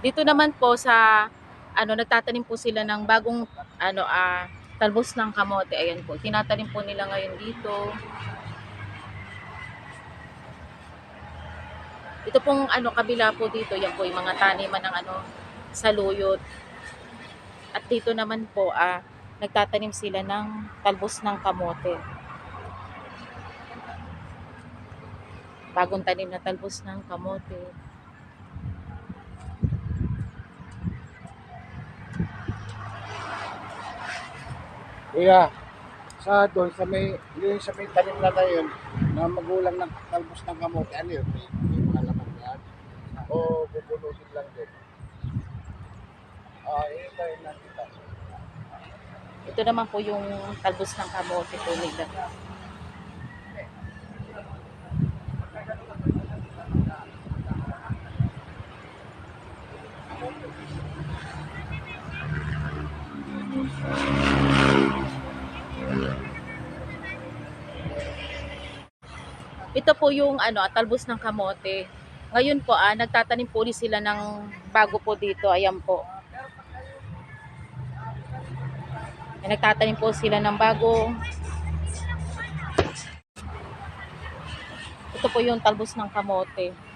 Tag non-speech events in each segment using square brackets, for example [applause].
Dito naman po sa ano nagtatanim po sila ng bagong ano ah talbos ng kamote. Ayan po. Tinatanim po nila ngayon dito. Ito pong ano kabila po dito, yan po yung mga taniman ng ano saluyot. At dito naman po ah nagtatanim sila ng talbos ng kamote. Bagong tanim na talbos ng kamote. Kuya, sa doon, sa may, yung sa may tanim na na yun, na magulang ng talbos ng kamote, ano yun? May, may mga laman yan? O bubulutin lang din? Ah, yun yung nakita? Ito naman po yung talbos ng kamote po nila. Ito po yung ano, talbos ng kamote. Ngayon po, ah, nagtatanim po ulit sila ng bago po dito. Ayan po. Nagtatanim po sila ng bago. Ito po yung talbos ng kamote.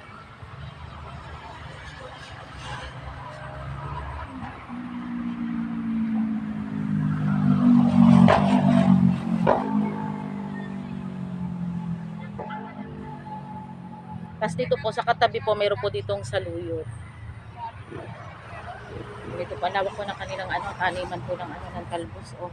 Tapos dito po sa katabi po, mayroon po ditong saluyot. Dito pa, nawak po ng kanilang ano, taniman po ng ano, ng talbos. Oh.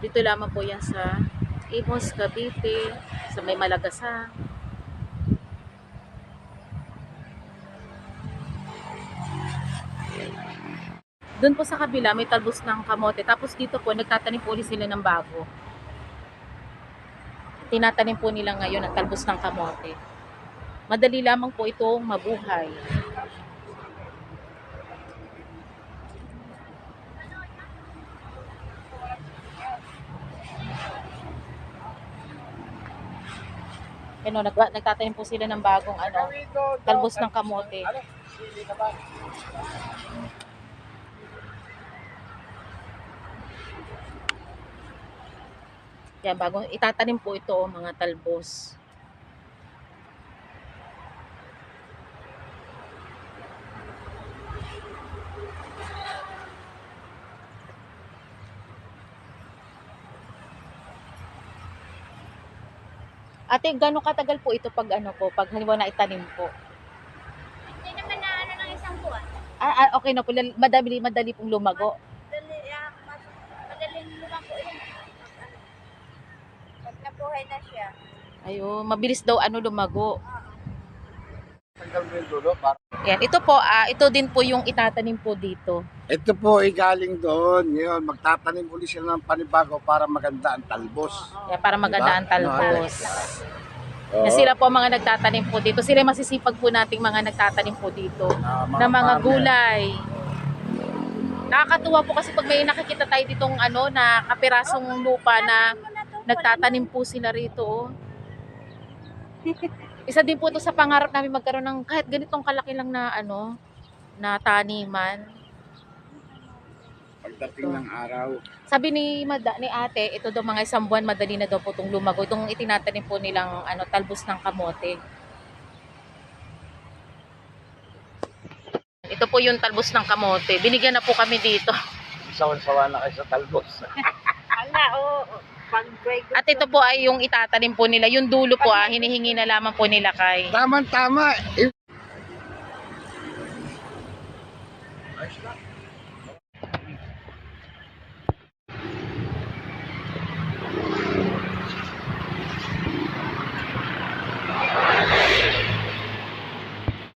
Dito lamang po yan sa Imos, Cavite, sa may Malagasang. Doon po sa kabila may talbos ng kamote. Tapos dito po nagtatanim po ulit sila ng bago. Tinatanim po nila ngayon ang talbos ng kamote. Madali lamang po itong mabuhay. Ano, nag nagtatanim po sila ng bagong ano, talbos ng kamote. Ano? Sili naman. Yan, bagong itatanim po ito, oh, mga talbos. Ate, gano'ng katagal po ito pag ano po, pag halimbawa na itanim po? Hindi naman na ano ng isang buwan. Ah, ah, okay na po, madali, madali pong lumago. Dali, ah, mas, madaling lumang po yun. Pag, ano, pag nabuhay na siya. Ayun, mabilis daw ano lumago. Yan, ito po, ah, ito din po yung itatanim po dito. Ito po ay galing doon. Ngayon, magtatanim uli sila ng panibago para maganda ang talbos. Yan, para maganda ang Diba? talbos. Oo. Na sila po ang mga nagtatanim po dito. Sila yung masisipag po nating mga nagtatanim po dito. Ah, na mga farmer. gulay. Nakakatuwa po kasi pag may nakikita tayo ditong ano na kapirasong lupa na nagtatanim po sila rito. oh. Isa din po ito sa pangarap namin magkaroon ng kahit ganitong kalaki lang na ano na taniman. Pagdating ng araw. Sabi ni Mada, ni Ate, ito daw mga isang buwan madali na daw po itong lumago. Itong itinatanim po nilang ano talbos ng kamote. Ito po yung talbos ng kamote. Binigyan na po kami dito. Sawan-sawa na kayo sa talbos. [laughs] Ala, oo. At ito po ay yung itatanim po nila. Yung dulo po ah, hinihingi na lamang po nila kay. Tama-tama.